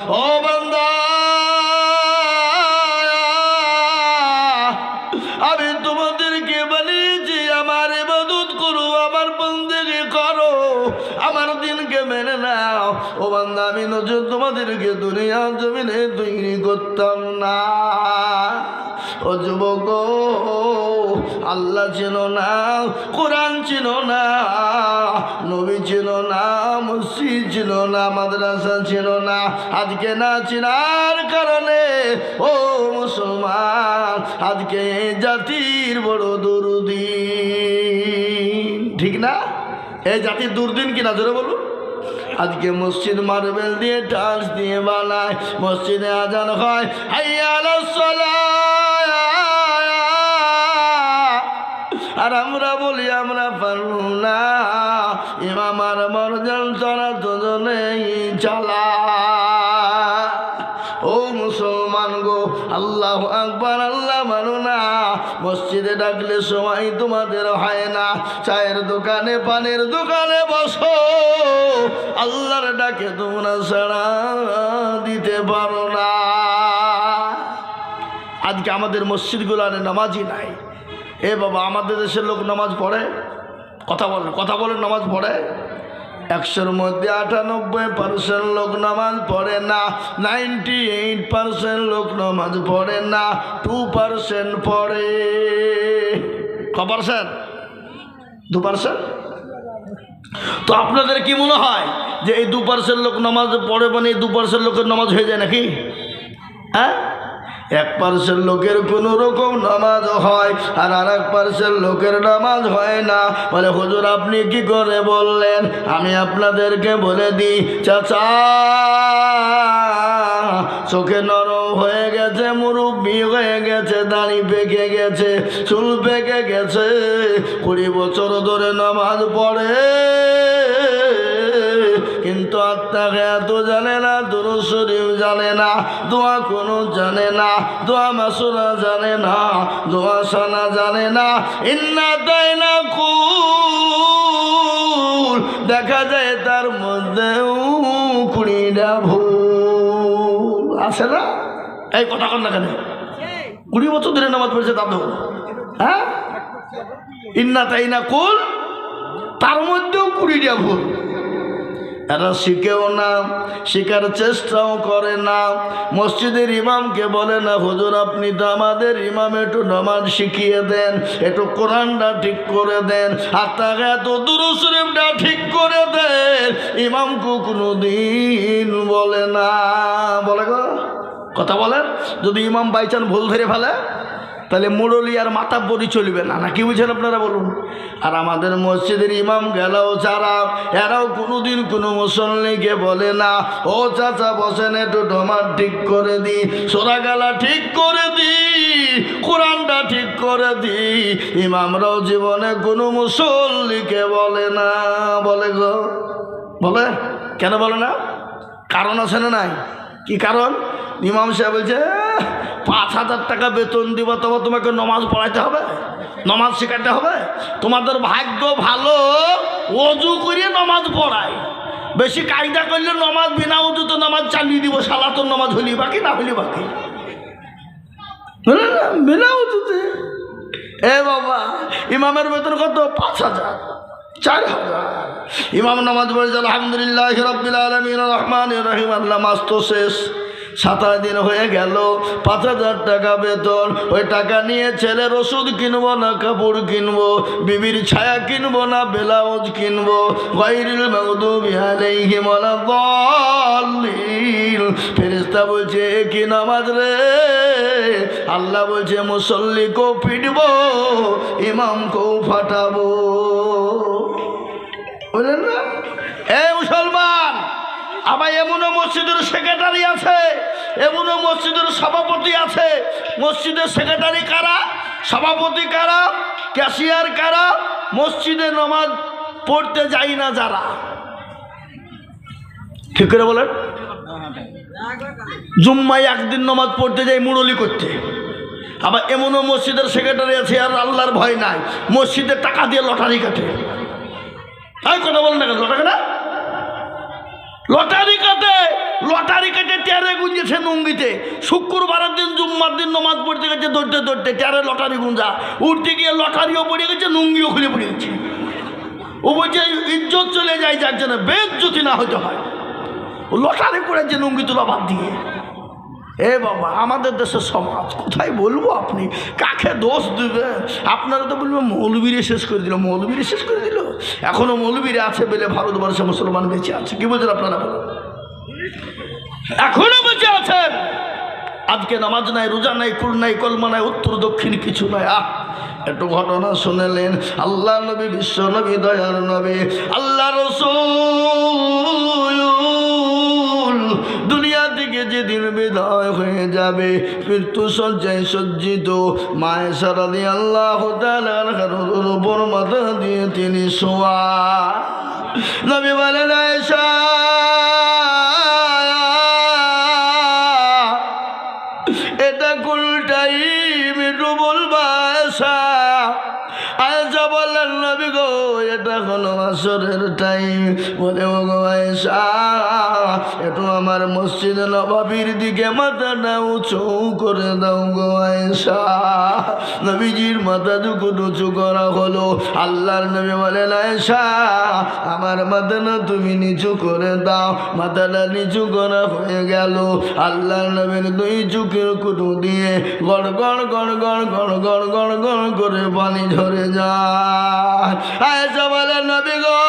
ও বান্দা, আমি তোমাদেরকে বলেছি, আমার ইবাদত করো, আমার বন্দেগি করো, আমার দিনকে মেনে নাও। ও বান্দা, আমি নজর তোমাদেরকে দুনিয়া জমিনে তৈরি করতাম না। ও যুবক আল্লাহ ছিল না, কোরআন ছিল না, নবী ছিল না, মসজিদ ছিল না, মাদ্রাসা ছিল না। আজকে না চিনার কারণে, ও মুসলমান, আজকে জাতির বড় দুর্দিন। ঠিক না? এই জাতির দুর্দিন কিনা, জোরে বলুন। আজকে মসজিদ মার্বেল দিয়ে টাইলস দিয়ে বানায়, মসজিদে আজান হয় হাইয়া আলাস আর আমরা বলি, আমরা পারু না। ইমাম আর মরজান তারা দুজনেই চালা। ও মুসলমান গো, আল্লাহ আকবার, আল্লাহ মানো না। মসজিদে ডাকলে সময় তোমাদের হয় না। চায়ের দোকানে, পানের দোকানে বসো। আল্লাহর ডাকে তোমরা সাড়া দিতে পারো না। আজকে আমাদের মসজিদগুলানে নামাজই নাই। এ বাবা, আমাদের দেশের লোক নামাজ পড়ে? কথা বলেন কথা বলেন নামাজ পড়ে? একশোর মধ্যে আটানব্বই পার্সেন্ট লোক নামাজ পড়ে না নাইনটি এইট পার্সেন্ট লোক নামাজ পড়ে না টু পার্সেন্ট পড়ে। ক পার্সেন্ট দু পার্সেন্ট তো আপনাদের কি মনে হয় যে এই দু পার্সেন্ট লোক নামাজ পড়ে মানে এই দু পার্সেন্ট লোকের নামাজ হয়ে যায় নাকি? হ্যাঁ? এক পার্সেন্ট লোকের কোনো রকম নামাজ হয় আর আর এক পার্সেন্ট লোকের নামাজ হয় না। বলে, হুজুর, আপনি কি করে বললেন? আমি আপনাদেরকে বলে দিই, চাচা, চোখে নরম হয়ে গেছে, মুরব্বি হয়ে গেছে, দাড়ি পেকে গেছে, চুল পেকে গেছে, কুড়ি বছর ধরে নামাজ পড়ে। কিন্তু আত্মাকে এত জানে না দুরুশরীফ জানে না দোয়া কোনো জানে না দোয়া মাসুরা জানে না দোয়া সানা জানে না। ইন্না তাই না কুল দেখা যায় তার মধ্যেও কুড়িটা ভুল। আছে না? এই কথা কন না কেন? কুড়ি বছর ধরে নামাজ পড়েছে দাদু হ্যাঁ? ইন্না তাই না কুল তার মধ্যেও কুড়িটা ভুল। এরা শিখেও না, শেখার চেষ্টাও করে না। মসজিদের ইমামকে বলে না, হুজুর, আপনি তো আমাদের ইমাম, একটু নামাজ শিখিয়ে দেন, একটু কোরআনটা ঠিক করে দেন, আর তাকে এত দুরুসরিমটা ঠিক করে দেন। ইমামকে কোনো দিন বলে না। বলে কথা বলেন। যদি ইমাম বাইচান ভুল ধরে ফেলে তাহলে মুরলি আর মাথা বড়ি চলবে না। না কি বুঝছেন আপনারা বলুন? আর আমাদের মসজিদের ইমাম গেলেও যারা এরাও কোনোদিন কোনো মুসল্লিকে বলে না ও চাচা বসেন একটু ডোমার ঠিক করে দি সোরা গালা ঠিক করে দি কোরআনটা ঠিক করে দি। ইমামরাও জীবনে কোনো মুসল্লিকে বলে না। বলে গো। বলে? কেন বলে না? কারণ আছে না নাই? কি কারণ? ইমাম সাহেব বলছে "আহ, পাঁচ হাজার টাকা বেতন দিব, তবে তোমাকে নমাজ পড়াইতে হবে, নমাজ শেখাতে হবে। তোমাদের ভাগ্য ভালো, অজু করিয়ে নমাজ পড়ায়। বেশি কায়দা করলে নমাজ, বিনা উজুতে নমাজ চালিয়ে দিব সালাতন নমাজ হলি বাকি না হলি বাকি বিনা উজুতে এ বাবা, ইমামের বেতন কত? পাঁচ হাজার, চার হাজার। ইমাম নামাজ পড়েছে, আলহামদুলিল্লাহ রব্বিল আলমিন রহমান রহিম, আল্লাহ মাস তো শেষ। সাতাশ দিন হয়ে গেল, পাঁচ হাজার টাকা বেতন। ওই টাকা নিয়ে ছেলের ওষুধ কিনবো না, কাপড় কিনবো, বিবির ছায়া কিনবো না, ব্লাউজ কিনবো। গৈরিল মগদুবি আলাইহিম ওয়ালাদ-দাল্লিন ফেরেশতা বলছে, এ কি নামাজ রে? আল্লাহ বলছে মুসল্লিকেও পিটবো ইমামকেও ফাটাবো। বুঝলেন না? আবার এমনও মসজিদের সেক্রেটারি আছে এমনও মসজিদের সভাপতি আছে। মসজিদের সেক্রেটারি কারা? সভাপতি কারা? ক্যাশিয়ার কারা? মসজিদে নমাজ পড়তে যাই না যারা। ঠিক করে বলেন। জুম্মায় একদিন নমাজ পড়তে যাই মুরলি করতে। আবার এমনও মসজিদের সেক্রেটারি আছে, আর আল্লাহর ভয় নাই। মসজিদে টাকা দিয়ে লটারি কাটে। তাই কথা বলেন না লটারি না? লটারি কাটে লটারি কেটে টেরে গুঞ্জেছে নুঙ্গিতে। শুক্রবারের দিন, জুম্মার দিন নমাজ পড়তে গেছে দৌড়তে দৌড়তে টেরে লটারি গুঞ্জা। উঠতে গিয়ে লটারিও পড়ে গেছে, নুঙ্গিও খুলে পড়ে গেছে। ও বলছে, ইজ্জত চলে যায়, যার জন্য বেজ্জতি না হতে হয়। লটারি করেছে নুঙ্গি তোলা বাদ দিয়ে। এ বাবা, আমাদের দেশের সমাজ, কোথায় বলব আপনি? কাকে দোষ দেবে? আপনারা তো বলবেন, মৌলবীরে শেষ করে দিল, মৌলবীরে শেষ করে দিল। এখনও মৌলবীরা আছে বলে ভারতবর্ষে মুসলমান বেঁচে আছে। কি বলছেন আপনারা? এখনও বেঁচে আছেন। আজকে নামাজ নাই, রোজা নাই, কুল নাই, কলমা নাই, উত্তর দক্ষিণ কিছু নাই। আহ, একটু ঘটনা শুনেলেন। আল্লাহ নবী, বিশ্ব নবী, দয়ার নবী। আল্লাহ রসুল থেকে যেদিন বিদায় হয়ে যাবে, মৃত্যু সজ্জায় সজ্জিত। মায়ের সারাদি আল্লাহ তালার উপর মাথা দিয়ে তিনি শোয়া। নবী আয়েশা, এটা কোন টাইম বলবা আয়সা বললেন, নবী গো, এটা হলো আসরের টাইম বলে ও গো আয়সা একটু আমার মসজিদ নবাবির দিকে মাথাটা উঁচু করে দাও গো আয়সা নবীজির মাথা দুকু উঁচু করা হলো। আল্লাহর নবী বলেন আয়সা আমার মাথা না তুমি নিচু করে দাও। মাথাটা নিচু করা হয়ে গেল। আল্লাহর নবীর দুই চুকের কুটু দিয়ে গড় গড় গড় গড় গড় গড় গড় গড় করে পানি ঝরে যায়। আয়সা বলে নবী গো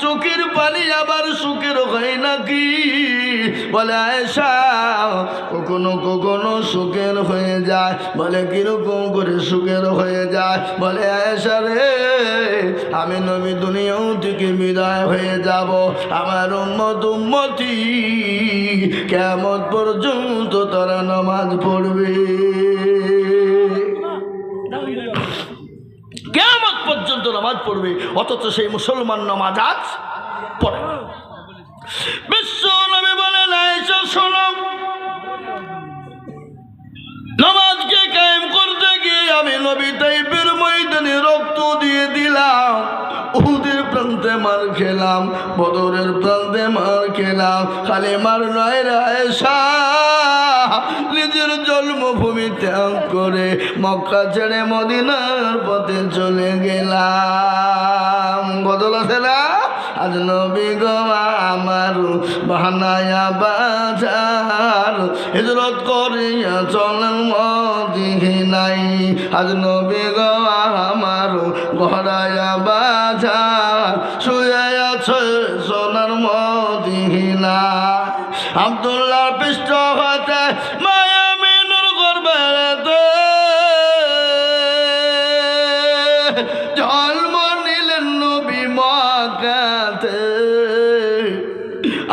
চোখের পানি আবার সুখের হয় নাকি? বলে, আয়েশা, কখনো কখনো সুখের হয়ে যায়। বলে, কীরকম করে সুখের হয়ে যায়? বলে, আয়েশা রে, আমি নবী দুনিয়াও থেকে বিদায় হয়ে যাব। আমার উম্মত উম্মতি কেমন পর্যন্ত তারা নামাজ পড়বে? কেমন নামাজ পড়বে, অথচ সেই মুসলমান নামাজ আজ পড়ে বিশ্ব নবী শোনো। নামাজকে কায়েম করতে গিয়ে আমি নবী তাইপের ময়দানে রক্ত দিয়ে দিলাম। উহুদের প্রান্তে মার খেলাম, বদরের প্রান্তে মার খেলাম খালি মার নয় রায়সা নিজের জন্মভূমি ত্যাগ করে মক্কা ছেড়ে মদিনার পথে চলে গেলাম। বদল আছে না? আজ নবী গো আমার বাহানায়া বাজার। হিজরত করিয়া চলেন মদিহি নাই। আজ নবী গো আমার গহরায়া বাজার। শুয়ে আছে সোনার মদিনা। আব্দুল্লাহ পৃষ্ঠ হতে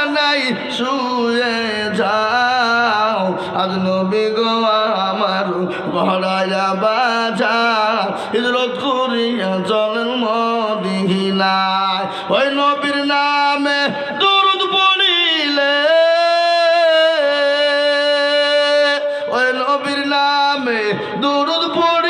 বিছানাই শুয়ে যাও। আজ নবী গো আমার ঘরায়া বাজা। হিজরত করিয়া চলেন মদিনায় ওই নবীর নামে দরুদ পড়িলে। ওই নবীর নামে দরুদ পড়িলে।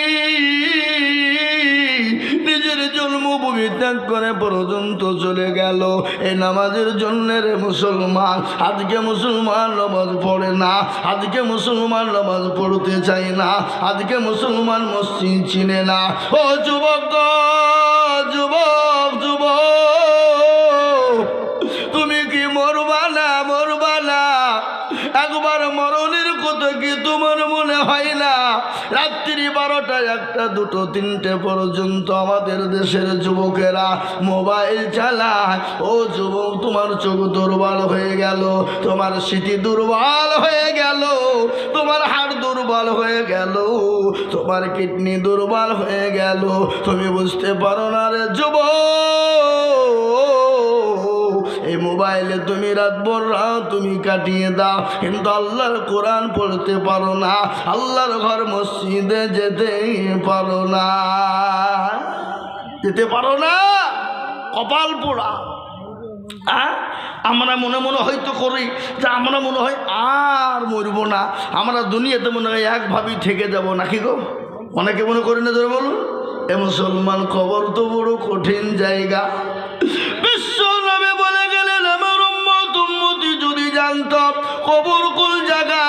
ত্যাগ করে পর্যন্ত চলে গেল। এই নামাজের জন্য রে মুসলমান, আজকে মুসলমান নামাজ পড়ে না, আজকে মুসলমান নামাজ পড়তে চায় না, আজকে মুসলমান মসজিদ চিনে না। ও যুবক যুবক যুবক, তুমি কি মরবা না মরবা না? একবার মরণের কথা কি তোমার মনে হয় না? রাত্রি বারোটা একটা, দুটো, তিনটে পর্যন্ত আমাদের দেশের যুবকেরা মোবাইল চালায়। ও যুবক, তোমার চোখ দুর্বল হয়ে গেল, তোমার স্মৃতি দুর্বল হয়ে গেল, তোমার হাড় দুর্বল হয়ে গেল, তোমার কিডনি দুর্বল হয়ে গেল। তুমি বুঝতে পারো না রে যুবক। মোবাইলে তুমি রাত ভর রাত তুমি কাটিয়ে দাও। কিন্তু আল্লাহর কোরআন পড়তে পারো না। আল্লাহর ঘর মসজিদে যেতে পারো না। যেতে পারো না? কপাল পোড়া? আমরা মনে মনে হয়তো করি যে আমরা মনে হয় আর মরব না। আমরা দুনিয়াতে মনে হয় একভাবেই থেকে যাব নাকি গো? অনেকে মনে করি না ধরে বলুন? এ মুসলমান খবর তো বড় কঠিন জায়গা। বিশ্ব নামে কবর কোন জায়গা?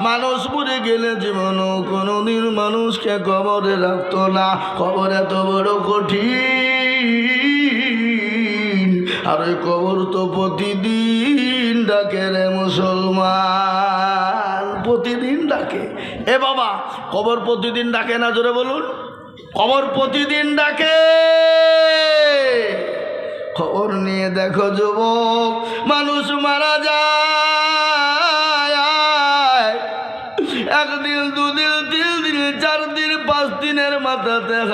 মানুষ মরে গেলে জীবনও কোনোদিন মানুষকে কবরে রাখতো না। কবর এত বড় কঠিন। আর ওই কবর তো প্রতিদিন ডাকে রে মুসলমান। প্রতিদিন ডাকে। এ বাবা, কবর প্রতিদিন ডাকে না, জোরে বলুন। কবর প্রতিদিন ডাকে। খবর নিয়ে দেখো যুবক, মানুষ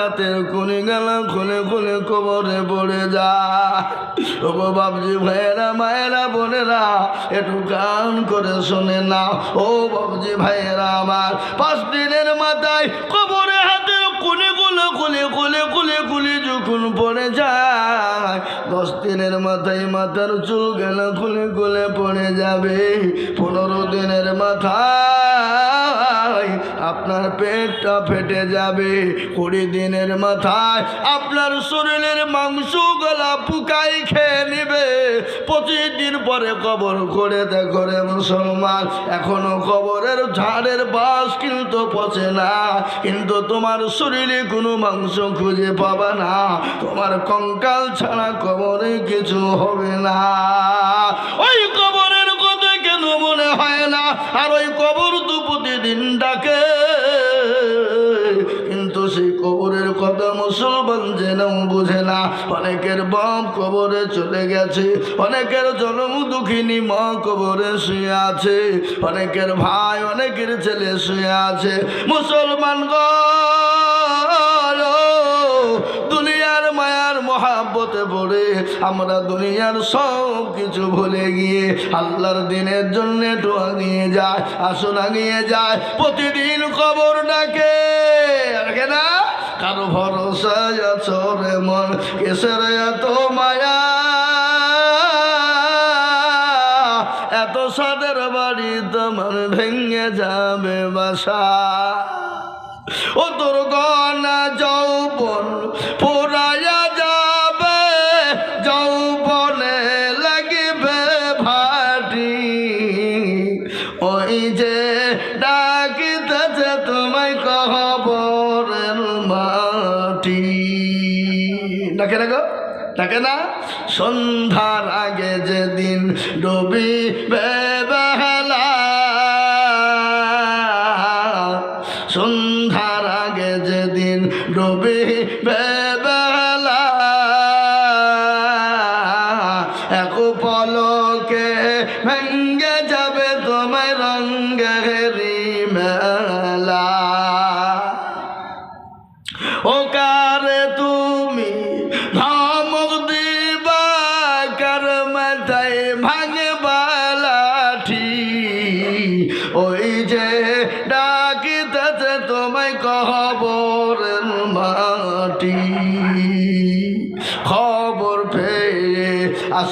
হাতের কোনে গেল খুলে খুলে কবরে পড়ে যায় ও গো বাবজি ভাইয়েরা, মায়েরা, বোনেরা, একটু গান করে শোনে না ও বাবজি ভাইয়েরা আমার, পাঁচ দিনের মাথায় কবরে হাতের কোনে গুলো খুলে খুলে খুলে খুলে যখন পড়ে যায়, দশ দিনের মাথায় মাথার চুল গেল খুলে খুলে পড়ে যাবে। পনেরো দিনের মাথায় আপনার পেটটা ফেটে যাবে। কুড়ি দিনের মাথায় আপনার শরীরের মাংস গলা পুকাই খেয়ে নিবে। পঁচিশ দিন পরে কবর করে দেখো মুসলমান, এখনও কবরের ঝাড়ের বাস কিন্তু পচে না। কিন্তু তোমার শরীরে কোনো মাংস খুঁজে পাবা না। তোমার কঙ্কাল ছাড়া কবরে কিছু হবে না। ওই মনে হয় না। আর ওই কবর তো প্রতিদিন ডাকে। কিন্তু সেই কবরের কথা মুসলমান যেন বুঝে না। অনেকের বাপ কবরে চলে গেছে। অনেকের জনম দুঃখিনী মা কবরে শুয়ে আছে। অনেকের ভাই, অনেকের ছেলে শুয়ে আছে। মুসলমান গো মহাব্বতে পড়ে আমরা দুনিয়ার সব কিছু ভুলে গিয়ে আল্লাহর দিনের জন্য একটু আগিয়ে যায় আসুন আগিয়ে যায়, প্রতিদিন খবর ডাকে। না, কারও ভরসা চরে মন, কেসের এত মায়া? এত সাদের বাড়ি তোমার ভেঙে যাবে বাসা। ও তোর গনা যৌবন পুরায়া ডাকে না? সন্ধ্যার আগে যেদিন ডুবি সন্ধ্যার আগে যেদিন ডুবি বেলা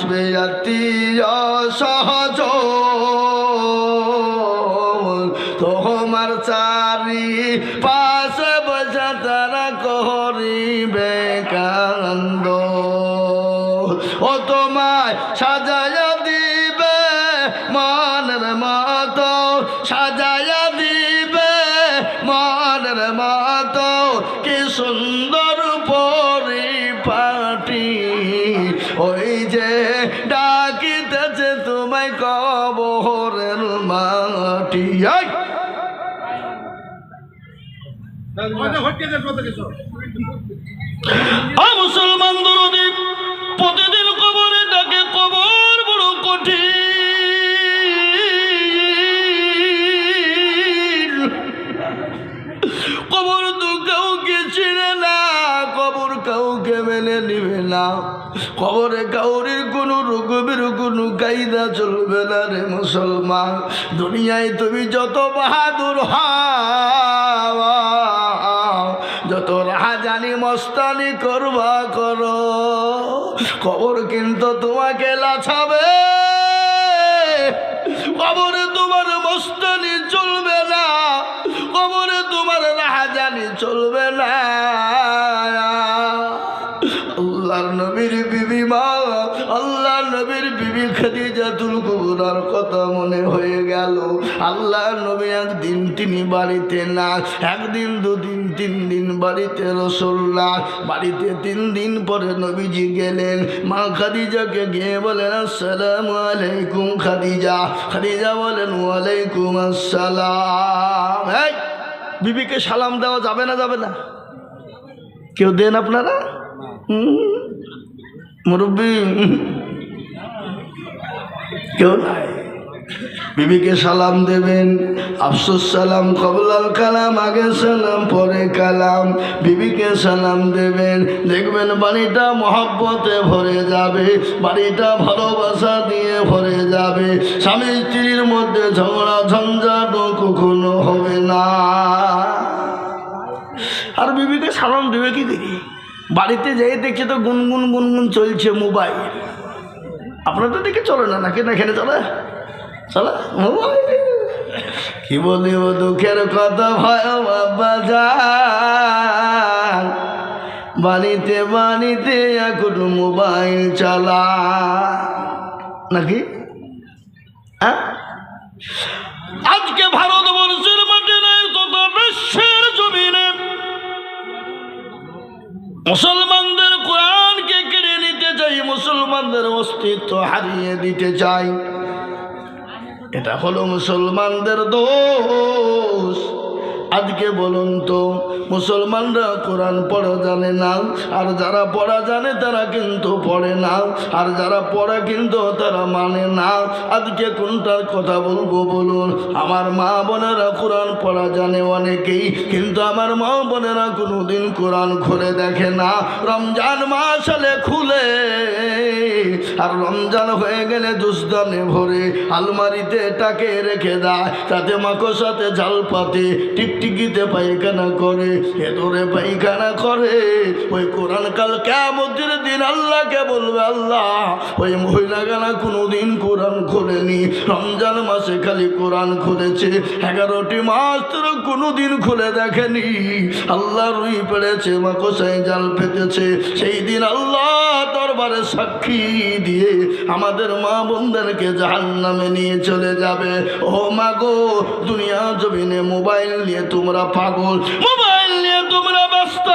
আসবে অতি সহজ। মুসলমান দরদি, প্রতিদিন কবরে ডাকে কবর বড় কঠিন। কবর তো কাউকে ছিঁড়ে না, কবর কাউকে মেনে নিবে না। কবরে কাউরির কোনো রকমের কোনো কায়দা চলবে না রে মুসলমান। দুনিয়ায় তুমি যত বাহাদুর হাও রাহাজানি মস্তানি করবা করো। কবর কিন্তু তোমাকে লাছাবে। কবরে তোমার মস্তানি চলবে না। কবরে তোমার রাহাজানি চলবে না। আল্লাহর নবীর বিবি মা নবীর বিবি খাদিজাতুল কুবরার কথা মনে হয়ে গেল। আল্লাহ নবী একদিন তিনি বাড়িতে না একদিন দুদিন তিন দিন বাড়িতে রসল্লা বাড়িতে তিন দিন পরে নবীজি গেলেন। মা খাদিজাকে গিয়ে বলেন আসসালামু আলাইকুম খাদিজা। খাদিজা বলেন ওয়ালাইকুম আসসালাম। এই, বিবিকে সালাম দেওয়া যাবে না যাবে না? কেউ দেন আপনারা? মুরব্বী কেউ নাই। বিবিকে সালাম দেবেন, আফসোস সালাম, কবলাল কালাম, আগে সালাম, পরে কালাম। বিবিকে সালাম দেবেন, দেখবেন বাড়িটা মহাব্বতে ভরে যাবে, বাড়িটা ভালোবাসা দিয়ে ভরে যাবে। স্বামী স্ত্রীর মধ্যে ঝগড়া, ঝঞ্ঝাট কখনো হবে না। আর বিবিকে সালাম দেবে কি করি? বাড়িতে যেয়ে দেখছে তো গুনগুন গুনগুন চলছে মোবাইল। আপনাদের দিকে চলে না, নাকি? না এখানে চলে? চলে? কি বলিব দুঃখের কথা ভয় বাবা যান বাড়িতে বাড়িতে এখন মোবাইল চালা। নাকি? আজকে ভারতবর্ষের মাঠে নেই, তথা বিশ্বের জমিনে। মুসলমানদের কেড়ে মুসলমানদের অস্তিত্ব হারিয়ে দিতে চাই এটা হলো মুসলমানদের দোষ। আজকে বলুন তো, মুসলমানরা কোরআন পড়া জানে না, আর যারা পড়া জানে তারা কিন্তু পড়ে না, আর যারা পড়ে কিন্তু তারা মানে না। আজকে কোনটার কথা বলব বলুন? আমার মা বোনেরা কোরআন পড়া জানে অনেকেই, কিন্তু আমার মা বোনেরা কোনোদিন কোরআন খুলে দেখে না। রমজান মাস হলে খুলে, আর রমজান হয়ে গেলে দুষ্দানে ভরে আলমারিতে টাকে রেখে দেয়, তাতে মাকসাতে জাল পাতে টিকটিকিতে পায়খানা করে, ভেতরে পায়খানা করে। ওই কোরআন কাল কেমতের দিন আল্লাহকে বলবে, আল্লাহ, ওই মহিলাগানা কোনোদিন কোরআন খোলেনি। রমজান মাসে খালি কোরআন খুলেছে, এগারোটি মাস তোর কোনোদিন খুলে দেখেনি। আল্লাহ রুই পেড়েছে, মাকসায় জাল পেতেছে সেই দিন আল্লাহ দরবারে সাক্ষী দিয়ে আমাদের মা বোনদেরকে জাহান নামে নিয়ে চলে যাবে। ও মা গো, দুনিয়া জমিনে মোবাইল নিয়ে তোমরা পাগল মোবাইল নিয়ে তোমরা ব্যস্ত।